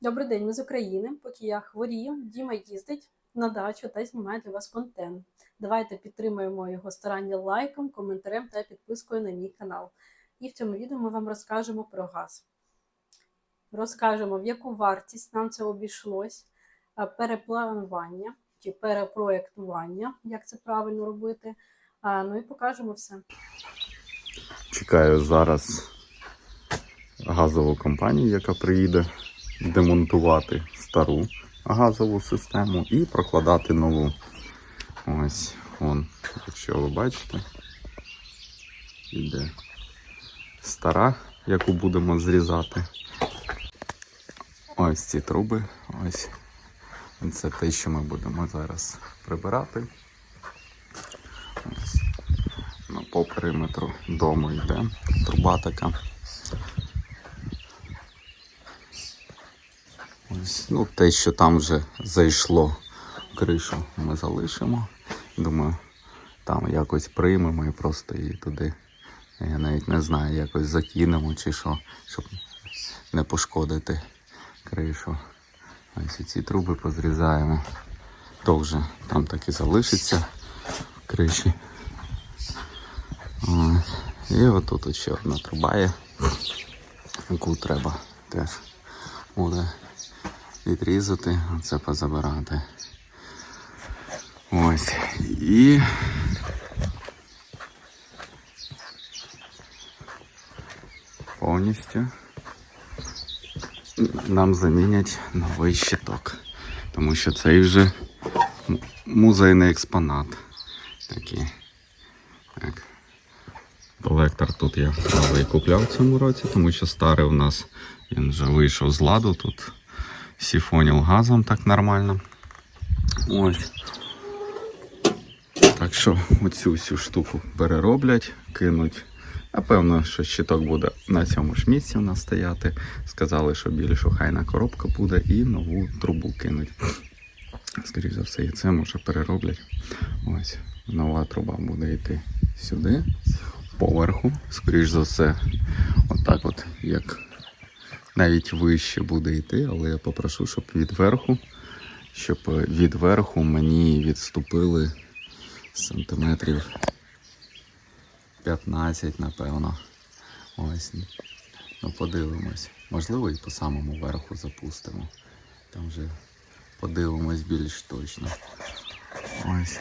Добрий день, ми з України. Поки я хворію, Діма їздить на дачу та знімає для вас контент. Давайте підтримуємо його старання лайком, коментарем та підпискою на мій канал. І в цьому відео ми вам розкажемо про газ. Розкажемо, в яку вартість нам це обійшлось, перепланування чи перепроєктування, як це правильно робити. Ну і покажемо все. Чекаю зараз газову компанію, яка приїде демонтувати стару газову систему і прокладати нову. Ось, вон, якщо ви бачите, іде стара, яку будемо зрізати. Ось ці труби. Ось. Це те, що ми будемо зараз прибирати. Ось. Ну, по периметру дому йде труба така. Ну, те, що там вже зайшло кришу, ми залишимо. Думаю, там якось приймемо і просто її туди. Я навіть не знаю, якось закинемо чи що, щоб не пошкодити кришу. Ось ці труби позрізаємо. То вже там так і залишиться криші. Ось. І отут ще одна труба є, яку треба теж буде відрізати, це позабирати. Ось. І повністю нам замінять новий щиток. Тому що цей вже музейний експонат. Такий. Так. Колектор тут я новий купляв в цьому році, тому що старий у нас він вже вийшов з ладу. Тут сіфонів газом так нормально. Ось. Так що оцю всю штуку перероблять, кинуть. Напевно, що щиток буде на цьому ж місці у нас стояти. Сказали, що більш охайна коробка буде і нову трубу кинуть. Скоріше за все, і це може перероблять. Ось нова труба буде йти сюди, поверху. Скоріше за все, отак от, як навіть вище буде йти, але я попрошу, щоб від верху, щоб від верху мені відступили сантиметрів 15, напевно. Ось. Ну, подивимось. Можливо, і по самому верху запустимо. Там вже подивимось більш точно. Ось.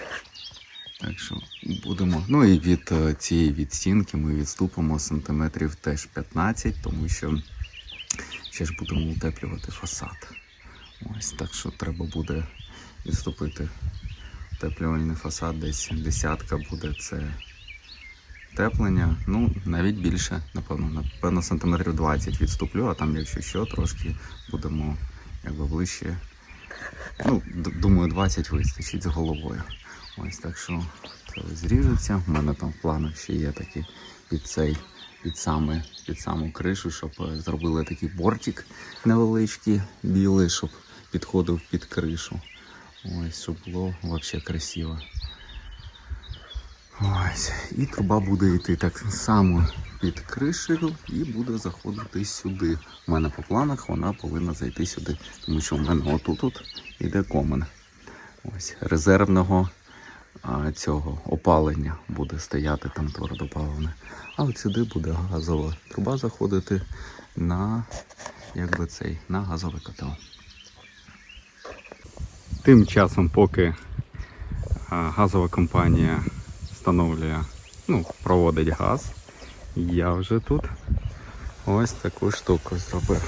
Так що будемо. Ну і від е, цієї відстінки ми відступимо сантиметрів теж 15, тому що ще ж будемо утеплювати фасад. Ось так що треба буде відступити утеплювальний фасад, десь десятка буде це теплення. Ну, навіть більше, напевно, напевно, сантиметрів 20 відступлю, а там, якщо що, трошки будемо якби ближче. Ну, думаю, 20 вистачить з головою. Ось так що це зріжеться. У мене там в планах ще є такі під цей, під саме, під саму кришу, щоб е, зробили такий бортик невеличкий, білий, щоб підходив під кришу. Ось, щоб було взагалі красиво. Ось. І труба буде йти так само під кришею і буде заходити сюди. У мене по планах вона повинна зайти сюди, тому що у мене отут от іде комен. Ось резервного цього опалення буде стояти там твердопаливне. А от сюди буде газова труба заходити на якби цей на газовий котел. Тим часом, поки газова компанія встановлює, ну, проводить газ, я вже тут ось таку штуку зробив.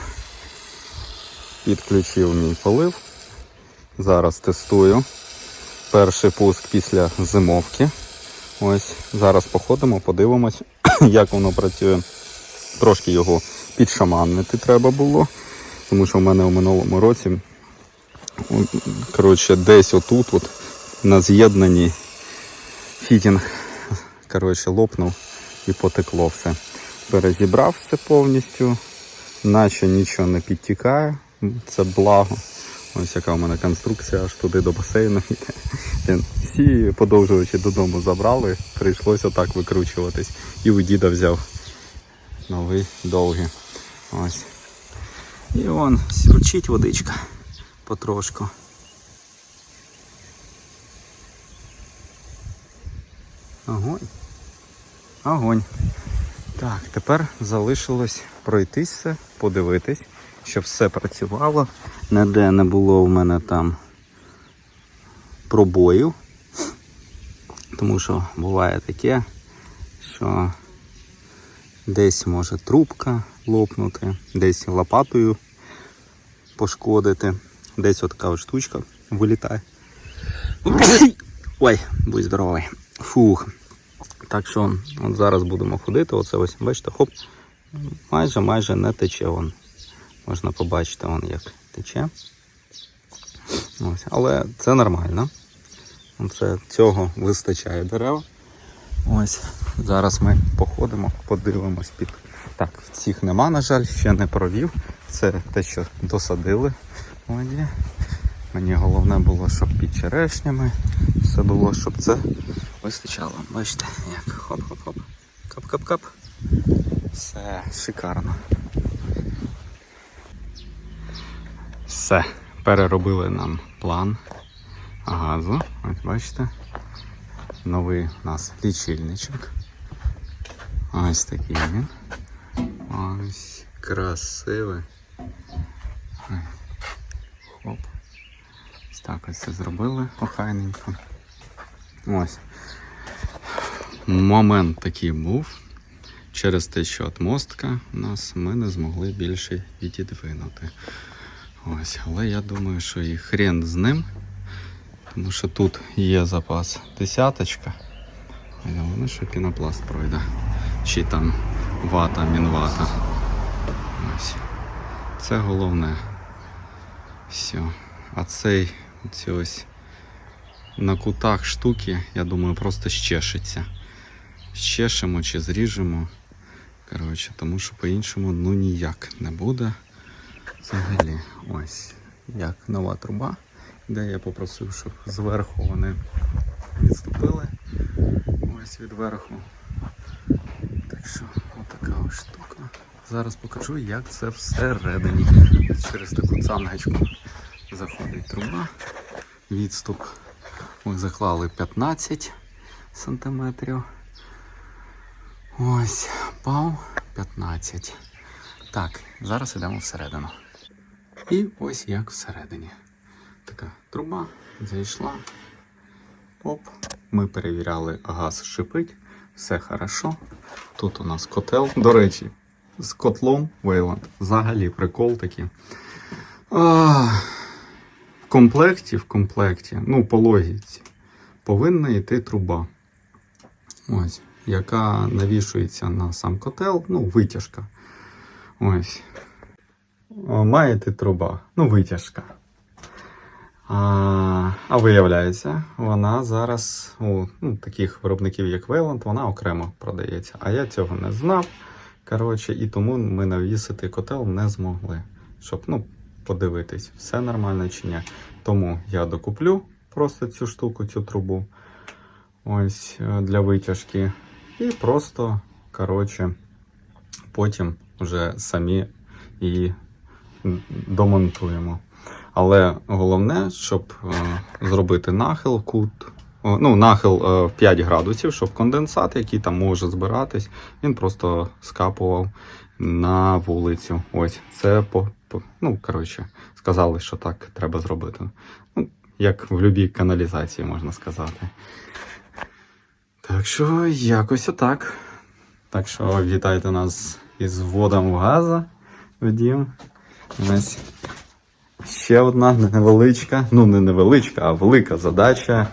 Підключив мій полив. Зараз тестую. Перший пуск після зимовки. Ось зараз походимо, подивимось, як воно працює. Трошки його підшаманити треба було, тому що в мене у минулому році коротше, десь отут от, на з'єднанні фітінг коротше, лопнув і потекло все. Перезібрав все повністю, наче нічого не підтікає. Це благо. Ось яка у мене конструкція аж туди до басейну йде. Всі подовжувачі додому забрали, прийшлося так викручуватись. І у діда взяв новий довгий. Ось. І вон сірчить водичка потрошку. Огонь. Огонь. Так, тепер залишилось пройтися, подивитись, щоб все працювало. Ніде не було в мене там пробоїв. Тому що буває таке, що десь може трубка лопнути, десь лопатою пошкодити, десь от така штучка вилітає. Ой, будь здоровий. Фух. Так що от зараз будемо ходити. Оце ось, бачите, хоп, майже майже не тече вон. Можна побачити вон як тече. Ось. Але це нормально. Це, цього вистачає дерев. Ось. Зараз ми походимо, подивимось під. Так, цих нема, на жаль, ще не провів. Це те, що досадили. Воді. Мені головне було, щоб під черешнями все було, щоб це вистачало. Бачите, як хоп-хоп-хоп. Кап-кап-кап. Все шикарно. Все, переробили нам план газу. Ось бачите. Новий у нас лічильничок. Ось такий він. Ось красивий. Хоп. Ось так ось це зробили охайненько. Ось. Момент такий був. Через те, що от мостка у нас ми не змогли більше відідвинути. Ось, але я думаю, що і хрен з ним. Тому що тут є запас десяточка. Головне, що пінопласт пройде. Чи там вата, мінвата. Ось. Це головне. Все. А цей ці ось на кутах штуки, я думаю, просто щешиться. Щешимо чи зріжемо. Коротше, тому що по-іншому ну ніяк не буде. Взагалі, ось як нова труба, де я попросив, щоб зверху вони відступили. Ось від верху. Так що, отака ось штука. Зараз покажу, як це всередині. Через таку цангочку заходить труба. Відступ. Ми заклали 15 сантиметрів. Ось, пав 15. Так, зараз йдемо всередину. І ось як всередині. Така труба зайшла. Оп. Ми перевіряли, газ шипить, все хорошо. Тут у нас котел. До речі, з котлом Wayland. Взагалі прикол такий. А, в комплекті, в комплекті, ну, по логіці, повинна йти труба. Ось, яка навішується на сам котел, ну, витяжка. Ось. О, Має йти труба, ну, витяжка. А, а виявляється, вона зараз у ну, таких виробників, як Wayland, вона окремо продається. А я цього не знав. Коротше, і тому ми навісити котел не змогли. Щоб ну, подивитись, все нормально чи ні. Тому я докуплю просто цю штуку, цю трубу. Ось е, для витяжки. І просто, коротше, потім вже самі її домонтуємо. Але головне, щоб е, зробити нахил, кут, ну, нахил е, в 5 градусів, щоб конденсат, який там може збиратись, він просто скапував на вулицю. Ось це по, по ну, коротше, сказали, що так треба зробити. Ну, як в будь-якій каналізації, можна сказати. Так що якось отак. Так що вітайте нас із вводом в газа в дім. Ось ще одна невеличка, ну не невеличка, а велика задача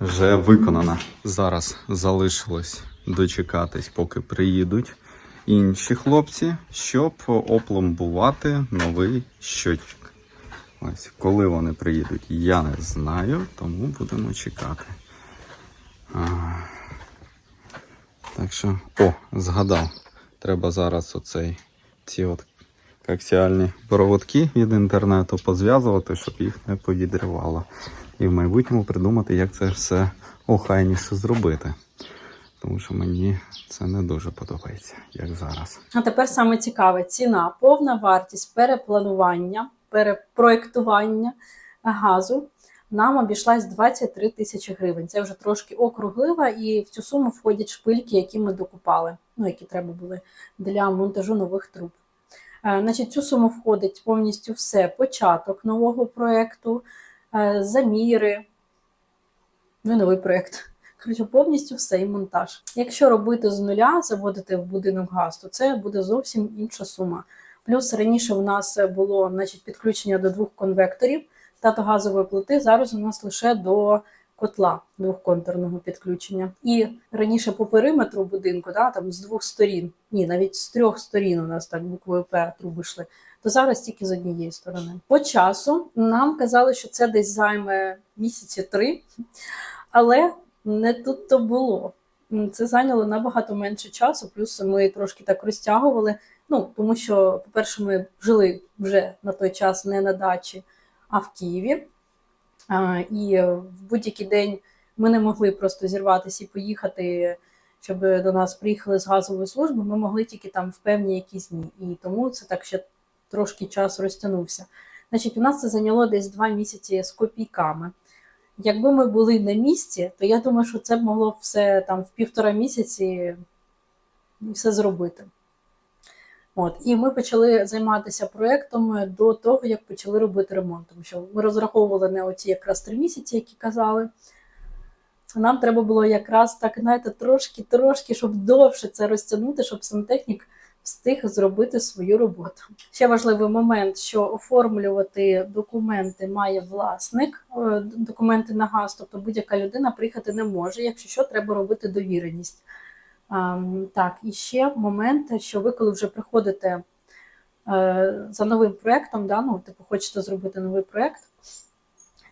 вже виконана. Зараз залишилось дочекатись, поки приїдуть інші хлопці, щоб опломбувати новий щотчик. Ось, коли вони приїдуть, я не знаю, тому будемо чекати. А, так що, о, згадав. Треба зараз оцей ці от коаксіальні проводки від інтернету позв'язувати, щоб їх не повідривало. І в майбутньому придумати, як це все охайніше зробити. тому що мені це не дуже подобається, як зараз. А тепер саме цікаве: ціна, повна вартість перепланування, перепроектування газу нам обійшлась 23 тисячі гривень. Це вже трошки округлива, і в цю суму входять шпильки, які ми докупали, ну які треба були для монтажу нових труб. Е, Значить, цю суму входить повністю все: початок нового проєкту, е, заміри, ну, і новий проєкт. Коротше, повністю все і монтаж. Якщо робити з нуля, заводити в будинок газ, то це буде зовсім інша сума. Плюс раніше у нас було значить, підключення до двох конвекторів та до газової плити. Зараз у нас лише до котла двохконтурного підключення. І раніше по периметру будинку, да, там з двох сторін, ні, навіть з трьох сторін у нас так буквою П труби йшли, то зараз тільки з однієї сторони. По часу нам казали, що це десь займе місяці три, але не тут то було. Це зайняло набагато менше часу, плюс ми трошки так розтягували. Ну, тому що, по-перше, ми жили вже на той час не на дачі, а в Києві. І в будь-який день ми не могли просто зірватися і поїхати, щоб до нас приїхали з газової служби. Ми могли тільки там в певні якісь дні. І тому це так ще трошки час розтягнувся. Значить, у нас це зайняло десь два місяці з копійками. Якби ми були на місці, то я думаю, що це б могло все там в півтора місяці все зробити. От, і ми почали займатися проєктом до того, як почали робити ремонт. Тому що ми розраховували не оці якраз три місяці, які казали. Нам треба було якраз так, знаєте, трошки-трошки, щоб довше це розтягнути, щоб сантехнік встиг зробити свою роботу. Ще важливий момент, що оформлювати документи має власник, е, документи на газ, тобто будь-яка людина приїхати не може. Якщо що, треба робити довіреність. Ам, Так, і ще момент, що ви, коли вже приходите е, за новим проєктом, да, ну, типу, хочете зробити новий проєкт,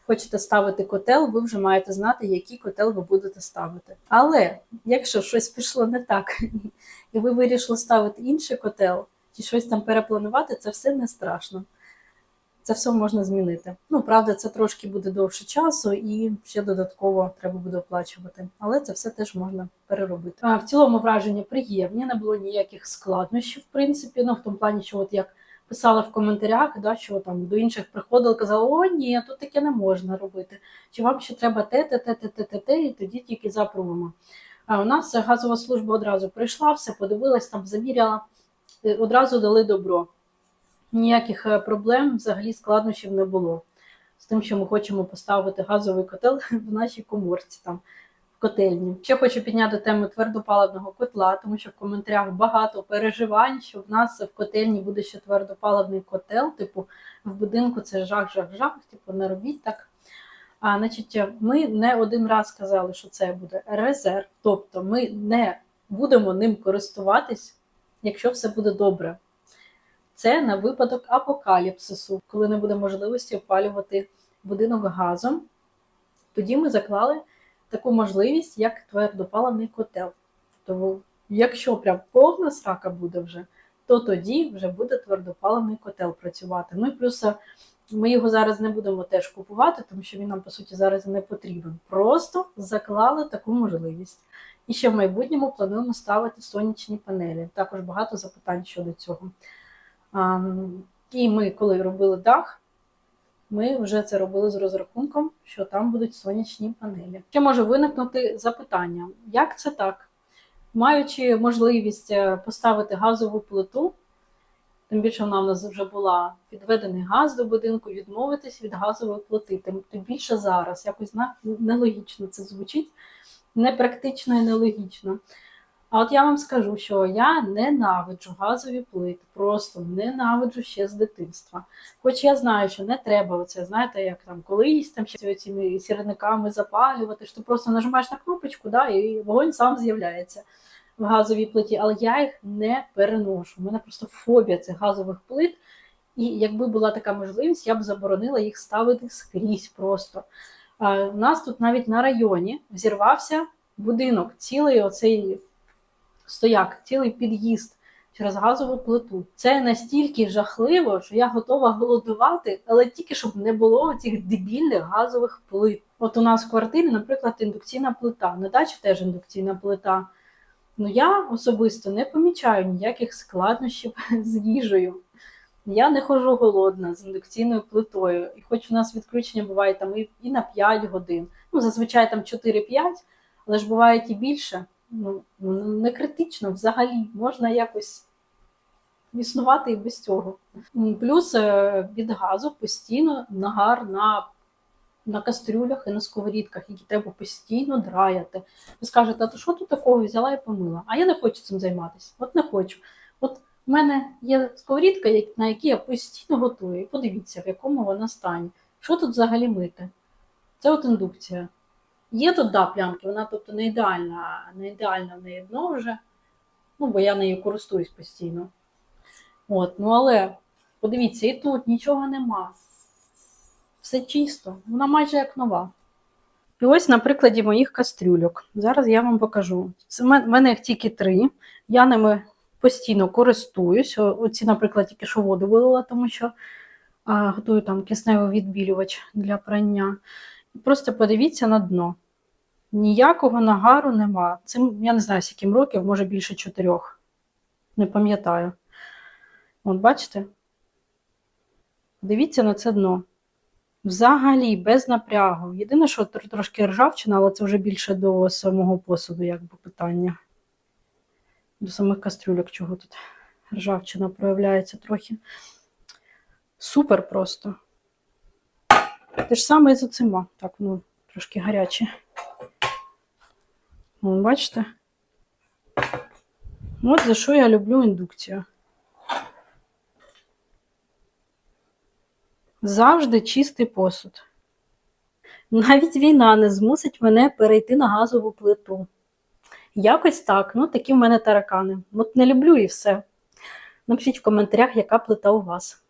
хочете ставити котел, ви вже маєте знати, який котел ви будете ставити. Але якщо щось пішло не так, і ви вирішили ставити інший котел, чи щось там перепланувати, це все не страшно. Це все можна змінити. Ну, правда, це трошки буде довше часу і ще додатково треба буде оплачувати. Але це все теж можна переробити. А, в цілому враження приємні, не було ніяких складнощів, в принципі. Ну, в тому плані, що от як писала в коментарях, да, що там до інших приходили, казали, о, ні, тут таке не можна робити. Чи вам ще треба те, те, те, те, те, те, те, і тоді тільки запробуємо. А у нас газова служба одразу прийшла, все подивилась, там заміряла, е, одразу дали добро. Ніяких е, проблем, взагалі складнощів не було. З тим, що ми хочемо поставити газовий котел в нашій коморці, там, в котельні. Ще хочу підняти тему твердопаливного котла, тому що в коментарях багато переживань, що в нас в котельні буде ще твердопаливний котел. Типу, в будинку це жах, жах, жах, типу, не робіть так. А, значить, ми не один раз казали, що це буде резерв, тобто ми не будемо ним користуватись, якщо все буде добре. Це на випадок апокаліпсису, коли не буде можливості опалювати будинок газом. Тоді ми заклали таку можливість, як твердопаливний котел. Тому, якщо прям повна срака буде вже, то тоді вже буде твердопаливний котел працювати. Ну і плюс е, ми його зараз не будемо теж купувати, тому що він нам, по суті, зараз не потрібен. Просто заклали таку можливість. І ще в майбутньому плануємо ставити сонячні панелі. Також багато запитань щодо цього. І ми, коли робили дах, ми вже це робили з розрахунком, що там будуть сонячні панелі. Ще може виникнути запитання: як це так? Маючи можливість е, поставити газову плиту, тим більше вона в нас вже була підведений газ до будинку, відмовитись від газової плити. Тим більше зараз. Якось нелогічно це звучить, непрактично і нелогічно. А от я вам скажу, що я ненавиджу газові плити, просто ненавиджу ще з дитинства. Хоч я знаю, що не треба оце, знаєте, як там колись там ще цими сірниками запалювати, що ти просто нажимаєш на кнопочку, да, і вогонь сам з'являється в газовій плиті, але я їх не переношу. У мене просто фобія цих газових плит. І якби була така можливість, я б заборонила їх ставити скрізь просто. У нас тут навіть на районі взірвався будинок, цілий оцей стояк, цілий під'їзд через газову плиту. Це настільки жахливо, що я готова голодувати, але тільки щоб не було цих дебільних газових плит. От у нас в квартирі, наприклад, індукційна плита. На дачі теж індукційна плита. Ну, я особисто не помічаю ніяких складнощів з їжею. Я не ходжу голодна з індукційною плитою. І хоч у нас відключення буває там і, і на 5 годин, ну зазвичай там 4-5, але ж буває і більше. Ну, не критично взагалі, можна якось існувати і без цього. Плюс е, від газу постійно нагар на, на кастрюлях і на сковорідках, які треба постійно драяти. Ви скажете, а то що тут такого взяла і помила? А я не хочу цим займатися. От не хочу. От у мене є сковорідка, на якій я постійно готую. І подивіться, в якому вона стані. Що тут взагалі мити? Це от індукція. Є тут да, плямки, вона тобто не ідеальна, не ідеальна в неї дно вже. Ну, бо я нею користуюсь постійно. От, ну але подивіться, і тут нічого нема. Все чисто, вона майже як нова. І ось на прикладі моїх кастрюльок. Зараз я вам покажу. В мене їх тільки три. Я ними постійно користуюсь. Оці, наприклад, тільки що воду вилила, тому що а, готую там кисневий відбілювач для прання. Просто подивіться на дно. Ніякого нагару нема. Цим я не знаю, з яким років, може більше чотирьох. Не пам'ятаю. От бачите? Дивіться на це дно. Взагалі, без напрягу. Єдине, що трошки ржавчина, але це вже більше до самого посуду, якби питання. До самих кастрюльок, чого тут ржавчина проявляється трохи. Супер просто. Те ж саме і з оцима. Так, ну, трошки гаряче. Вон, бачите? От за що я люблю індукцію. Завжди чистий посуд. Навіть війна не змусить мене перейти на газову плиту. Якось так, ну такі в мене таракани. От не люблю і все. Напишіть в коментарях, яка плита у вас.